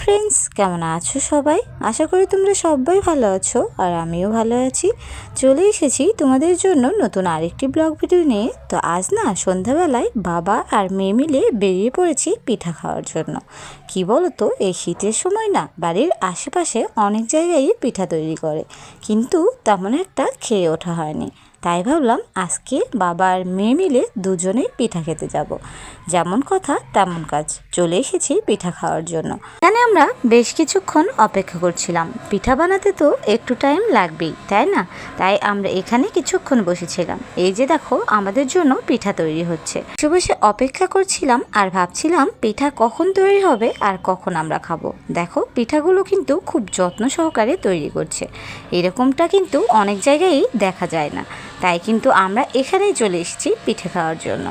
Friends কেমন আছো সবাই? আশা করি তোমরা সবাই ভালো আছো আর আমিও ভালো আছি। চলে এসেছি তোমাদের জন্য নতুন আরেকটি ব্লগ ভিডিও নিয়ে। তো আজ না সন্ধ্যাবেলায় বাবা আর মেয়ে মিলে বেরিয়ে পড়েছি পিঠা খাওয়ার জন্য। কি বলো তো এই শীতের সময় না বাড়ির আশেপাশে অনেক জায়গায় পিঠা তৈরি করে, কিন্তু তেমন একটা খেয়ে ওঠা হয়নি। তাই ভাবলাম আজকে বাবা আর মেয়ে মিলে দুজনেই পিঠা খেতে যাব। যেমন কথা তেমন কাজ। চলে এসেছি পিঠা খাওয়ার জন্য। এখানে আমরা বেশ কিছুক্ষণ অপেক্ষা করছিলাম। পিঠা বানাতে তো একটু টাইম লাগবেই, তাই না? তাই আমরা এখানে কিছুক্ষণ বসেছিলাম। এই যে দেখো, আমাদের জন্য পিঠা তৈরি হচ্ছে। বসে অপেক্ষা করছিলাম আর ভাবছিলাম পিঠা কখন তৈরি হবে আর কখন আমরা খাব। দেখো, পিঠাগুলো কিন্তু খুব যত্ন সহকারে তৈরি করছে। এরকমটা কিন্তু অনেক জায়গায়ই দেখা যায় না। তাই কিন্তু আমরা এখানেই চলে এসেছি পিঠে খাওয়ার জন্য।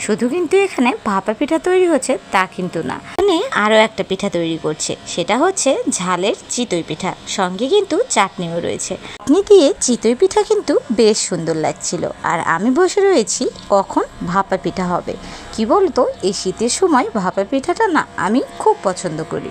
শুধু কিন্তু এখানে ভাপা পিঠা তৈরি হচ্ছে তা কিন্তু না। এখানে আরও একটা পিঠা তৈরি করছে, সেটা হচ্ছে ঝালের চিতই পিঠা। সঙ্গে কিন্তু চাটনিও রয়েছে। চাটনি দিয়ে চিতই পিঠা কিন্তু বেশ সুন্দর লাগছিল। আর আমি বসে রয়েছি, কখন ভাপা পিঠা হবে? কি বলতো, এই শীতের সময় ভাপা পিঠাটা না আমি খুব পছন্দ করি।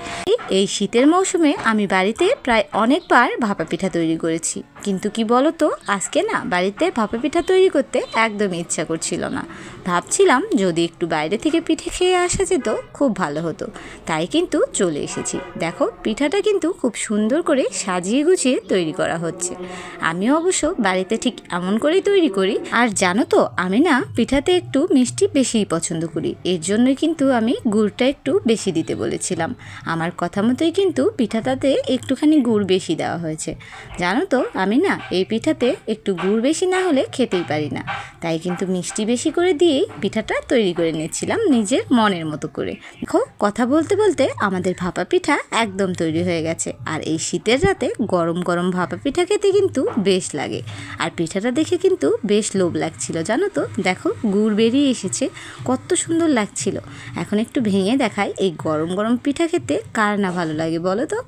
এই শীতের মৌসুমে আমি বাড়িতে প্রায় অনেকবার ভাপা পিঠা তৈরি করেছি। কিন্তু কি বলতো, আজকে না বাড়িতে ভাপা পিঠা তৈরি করতে একদমই ইচ্ছা করছিল না। ভাবছিলাম যদি একটু বাইরে থেকে পিঠে খেয়ে আসা যেত, খুব ভালো হতো। তাই কিন্তু চলে এসেছি। দেখো, পিঠাটা কিন্তু খুব সুন্দর করে সাজিয়ে গুছিয়ে তৈরি করা হচ্ছে। আমি অবশ্য বাড়িতে ঠিক এমন করেই তৈরি করি। আর জানো তো, আমি না পিঠাতে একটু মিষ্টি বেশিই পছন্দ করি। এর জন্যই কিন্তু আমি গুড়টা একটু বেশি দিতে বলেছিলাম। আমার কথা মতোই কিন্তু পিঠাটাতে একটুখানি গুড় বেশি দেওয়া হয়েছে। জানো তো, আমি না এই পিঠাতে একটু গুড় বেশি না হলে খেতেই পারি না। তাই কিন্তু মিষ্টি বেশি করে দিয়েই পিঠাটা তৈরি করে নিয়েছিলাম নিজের মনের মতো করে। দেখো, কথা বলতে বলতে আমাদের ভাপা পিঠা একদম তৈরি হয়ে গেছে। আর এই শীতের রাতে গরম গরম ভাপা পিঠা খেতে কিন্তু বেশ লাগে। আর পিঠাটা দেখে কিন্তু বেশ লোভ লাগছিল, জানো তো? দেখো, গুড় বেরিয়ে এসেছে, কত সুন্দর লাগছিল। এখন একটু ভেঙে দেখায় এই গরম গরম পিঠা খেতে কার না ভালো লাগে, বলো তো?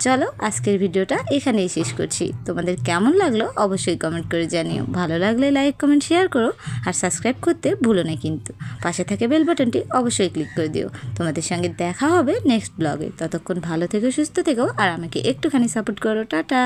চলো, আজকের ভিডিওটা এখানেই শেষ করছি। তোমাদের কেমন লাগল অবশ্যই কমেন্ট করে জানিও। ভালো লাগলে লাইক কমেন্ট শেয়ার করো আর সাবস্ক্রাইব করতে ভুলো না কিন্তু। পাশে থাকে বেল বাটনটি অবশ্যই ক্লিক করে দিও। তোমাদের সঙ্গে দেখা হবে নেক্সট ব্লগে ততক্ষণ ভালো থেকো, সুস্থ থেকো আর আমাকে একটুখানি সাপোর্ট করো। টাটা!